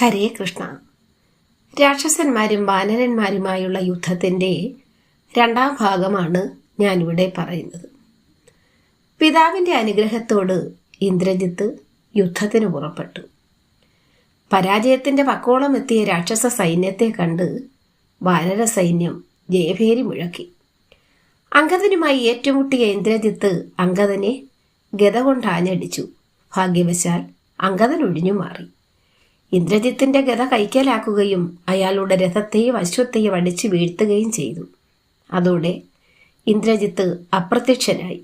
ഹരേ കൃഷ്ണ. രാക്ഷസന്മാരും വാനരന്മാരുമായുള്ള യുദ്ധത്തിന്റെ രണ്ടാം ഭാഗമാണ് ഞാനിവിടെ പറയുന്നത്. പിതാവിന്റെ അനുഗ്രഹത്തോട് ഇന്ദ്രജിത്ത് യുദ്ധത്തിന് പുറപ്പെട്ടു. പരാജയത്തിന്റെ പക്കോളം എത്തിയ രാക്ഷസ സൈന്യത്തെ കണ്ട് വാനര സൈന്യം ജയഭേരി മുഴക്കി. അങ്കദനുമായി ഏറ്റുമുട്ടിയ ഇന്ദ്രജിത്ത് അങ്കദനെ ഗത കൊണ്ട് ഭാഗ്യവശാൽ അങ്കദൻ ഒഴിഞ്ഞു മാറി ഇന്ദ്രജിത്തിന്റെ ഗത കൈക്കലാക്കുകയും അയാളുടെ രഥത്തെയും അശ്വത്തെയും അടിച്ചു വീഴ്ത്തുകയും ചെയ്തു. അതോടെ ഇന്ദ്രജിത്ത് അപ്രത്യക്ഷനായി.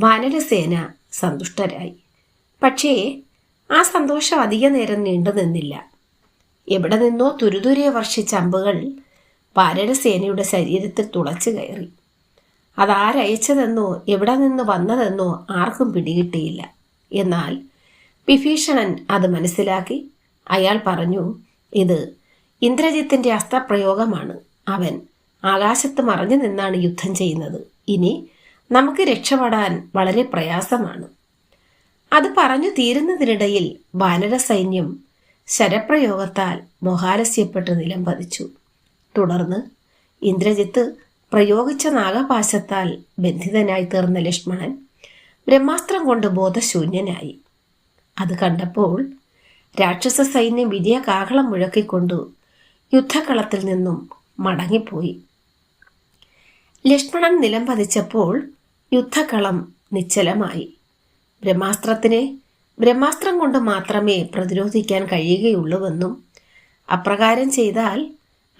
വാനരസേന സന്തുഷ്ടരായി. പക്ഷേ ആ സന്തോഷം അധിക നേരം നീണ്ടു നിന്നില്ല. എവിടെ നിന്നോ തുരുതുരെ വർഷിച്ച അമ്പുകൾ വാനരസേനയുടെ ശരീരത്തിൽ തുളച്ചു കയറി. അതാരയച്ചതെന്നോ എവിടെ നിന്ന് വന്നതെന്നോ ആർക്കും പിടികിട്ടിയില്ല. എന്നാൽ വിഭീഷണൻ അത് മനസ്സിലാക്കി അയാൾ പറഞ്ഞു ഇത് ഇന്ദ്രജിത്തിന്റെ അസ്ത്രപ്രയോഗമാണ്. അവൻ ആകാശത്ത് മറഞ്ഞു നിന്നാണ് യുദ്ധം ചെയ്യുന്നത്. ഇനി നമുക്ക് രക്ഷപ്പെടാൻ വളരെ പ്രയാസമാണ്. അത് പറഞ്ഞു തീരുന്നതിനിടയിൽ വാനര സൈന്യം ശരപ്രയോഗത്താൽ മൊഹാലസ്യപ്പെട്ട് നിലം പതിച്ചു. തുടർന്ന് ഇന്ദ്രജിത്ത് പ്രയോഗിച്ച നാഗപാശത്താൽ ബന്ധിതനായി തീർന്ന ലക്ഷ്മണൻ ബ്രഹ്മാസ്ത്രം കൊണ്ട് ബോധശൂന്യനായി. അത് കണ്ടപ്പോൾ രാക്ഷസ സൈന്യം വിജയ കാഹളം മുഴക്കിക്കൊണ്ടു യുദ്ധക്കളത്തിൽ നിന്നും മടങ്ങിപ്പോയി. ലക്ഷ്മണൻ നിലം പതിച്ചപ്പോൾ യുദ്ധക്കളം നിശ്ചലമായി. ബ്രഹ്മാസ്ത്രത്തിനെ ബ്രഹ്മാസ്ത്രം കൊണ്ട് മാത്രമേ പ്രതിരോധിക്കാൻ കഴിയുകയുള്ളൂവെന്നും അപ്രകാരം ചെയ്താൽ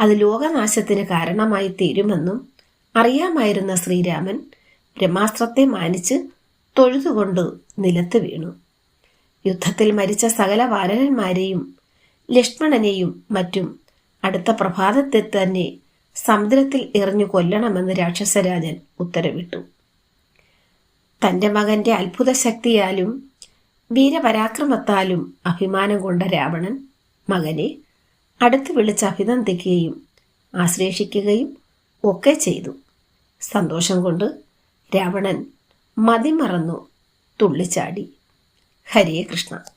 അത് ലോകനാശത്തിന് കാരണമായി തീരുമെന്നും അറിയാമായിരുന്ന ശ്രീരാമൻ ബ്രഹ്മാസ്ത്രത്തെ മാനിച്ച് തൊഴുതുകൊണ്ട് നിലത്ത് വീണു. യുദ്ധത്തിൽ മരിച്ച സകല വാനരന്മാരെയും ലക്ഷ്മണനെയും മറ്റും അടുത്ത പ്രഭാതത്തെ തന്നെ സമുദ്രത്തിൽ എറിഞ്ഞു കൊല്ലണമെന്ന് രാക്ഷസരാജൻ ഉത്തരവിട്ടു. തന്റെ മകന്റെ അത്ഭുത ശക്തിയാലും വീരപരാക്രമത്താലും അഭിമാനം കൊണ്ട രാവണൻ മകനെ അടുത്ത് വിളിച്ച് അഭിനന്ദിക്കുകയും ആശ്ലേഷിക്കുകയും ഒക്കെ ചെയ്തു. സന്തോഷം കൊണ്ട് രാവണൻ മതിമറന്നു തുള്ളിച്ചാടി. ഹരേ കൃഷ്ണ.